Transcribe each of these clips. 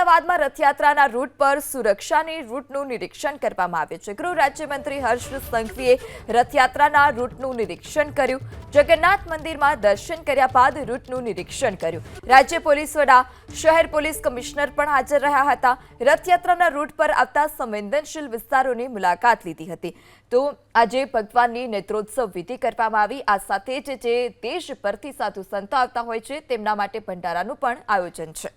અમદાવાદમાં રથયાત્રાના રૂટ પર સુરક્ષાની રૂટનું નિરીક્ષણ કરવામાં આવ્યું છે. ગૃહ રાજ્યમંત્રી હર્ષ સંઘવીએ રથયાત્રાના રૂટનું નિરીક્ષણ કર્યું. જગન્નાથ મંદિરમાં દર્શન કર્યા બાદ રૂટનું નિરીક્ષણ કર્યું. રાજ્ય પોલીસ વડા, શહેર પોલીસ કમિશનર પણ હાજર રહ્યા હતા. રથયાત્રાના રૂટ પર આવતા સંવેદનશીલ વિસ્તારોની મુલાકાત લીધી હતી. તો આજે ભગવાનની નેત્રોત્સવ વિધિ કરવામાં આવી. આ સાથે જ જે દેશ પરથી સાધુ સંતો આવતા હોય છે, તેમના માટે ભંડારાનું પણ આયોજન છે.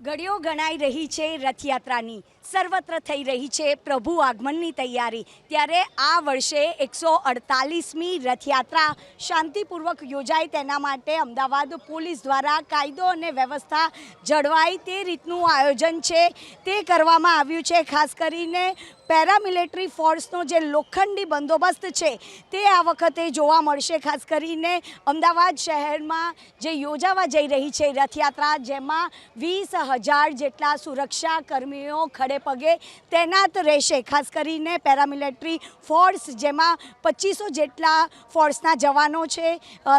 ઘડીઓ ગણાઈ રહી છે રથયાત્રાની. સર્વત્ર થઈ રહી છે પ્રભુ આગમનની તૈયારી. ત્યારે આ વર્ષે એકસો અડતાલીસમી રથયાત્રા શાંતિપૂર્વક યોજાય તેના માટે અમદાવાદ પોલીસ દ્વારા કાયદો અને વ્યવસ્થા જળવાય તે રીતનું આયોજન છે. તે કરવામાં આવ્યું છે, ખાસ કરીને પેરામિલિટરી ફોર્સનો જે લોખંડી બંદોબસ્ત છે તે આ વખતે જોવા મળશે. ખાસ કરીને અમદાવાદ શહેરમાં જે યોજાવા જઈ રહી છે રથયાત્રા, જેમાં વીસ હજાર જેટલા સુરક્ષા કર્મીઓ ખડે પગે તૈનાત રહેશે. ખાસ કરીને પેરામિલિટરી ફોર્સ, જેમાં પચીસો જેટલા ફોર્સના જવાનો છે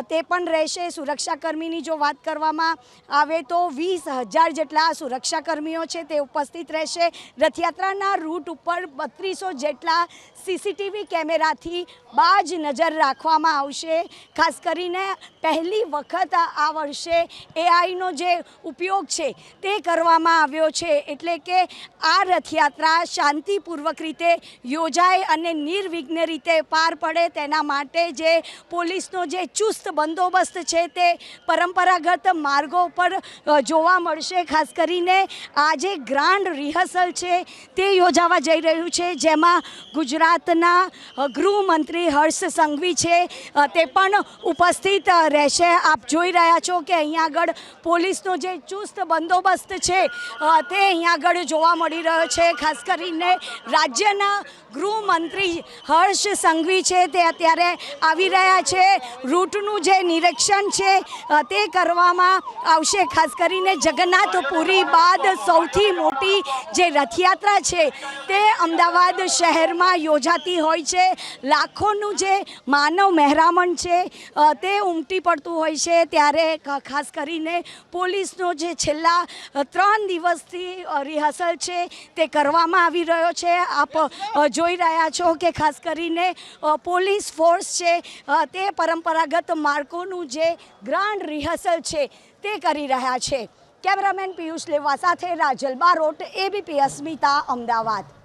તે પણ રહેશે. સુરક્ષાકર્મીની જો વાત કરવામાં આવે તો વીસ હજાર જેટલા સુરક્ષાકર્મીઓ છે તે ઉપસ્થિત રહેશે. રથયાત્રાના રૂટ ઉપર બત્રીસો જેટલા સીસીટીવી કેમેરાથી બાજ નજર રાખવામાં આવશે. ખાસ કરીને પહેલી વખત આ વર્ષે એઆઈનો જે ઉપયોગ છે તે કરવામાં આવ્યો છે. એટલે કે આ રથયાત્રા શાંતિપૂર્વક રીતે યોજાય અને નિર્વિઘ્ન રીતે પાર પડે તેના માટે જે પોલીસનો જે ચુસ્ત બંદોબસ્ત છે તે પરંપરાગત માર્ગો પર જોવા મળશે. ખાસ કરીને આ જે ગ્રાન્ડ રિહર્સલ છે તે યોજાવા જઈ રહ્યું છે. જેમાં ગુજરાતના ગૃહમંત્રી હર્ષ સંઘવી છે. તે પણ ઉપસ્થિત રહેશે. આપ જોઈ રહ્યા છો કે અહીંયા આગળ પોલીસનો જે ચુસ્ત બંદોબસ્ત છે તે અહીંયા આગળ જોવા મળી રહ્યો છે, ખાસ કરીને રાજ્યના ગૃહમંત્રી હર્ષ સંઘવી છે, તે અત્યારે આવી રહ્યા છે. રૂટનું જે નિરીક્ષણ છે તે કરવામાં આવશે. ખાસ કરીને જગન્નાથપુરી બાદ સૌથી મોટી જે રથયાત્રા છે, તે અમદાવાદ શહેરમાં યોજાતી હોય છે. લાખોનું જે માનવ મહેરામણ છે તે ઉમટી પડતું હોય છે. ત્યારે ખાસ કરીને પોલીસનો જે છેલ્લા ત્રણ દિવસથી રિહર્સલ છે તે કરવામાં આવી રહ્યો છે. આપ જોઈ રહ્યા છો કે ખાસ કરીને પોલીસ ફોર્સ છે તે પરંપરાગત માર્કોનું જે ગ્રાન્ડ રિહર્સલ છે, તે કરી રહ્યા છે. કેમેરામેન પિયુષ લેવા સાથે રાજલ બારોટ, એબીપી અસ્મિતા, અમદાવાદ.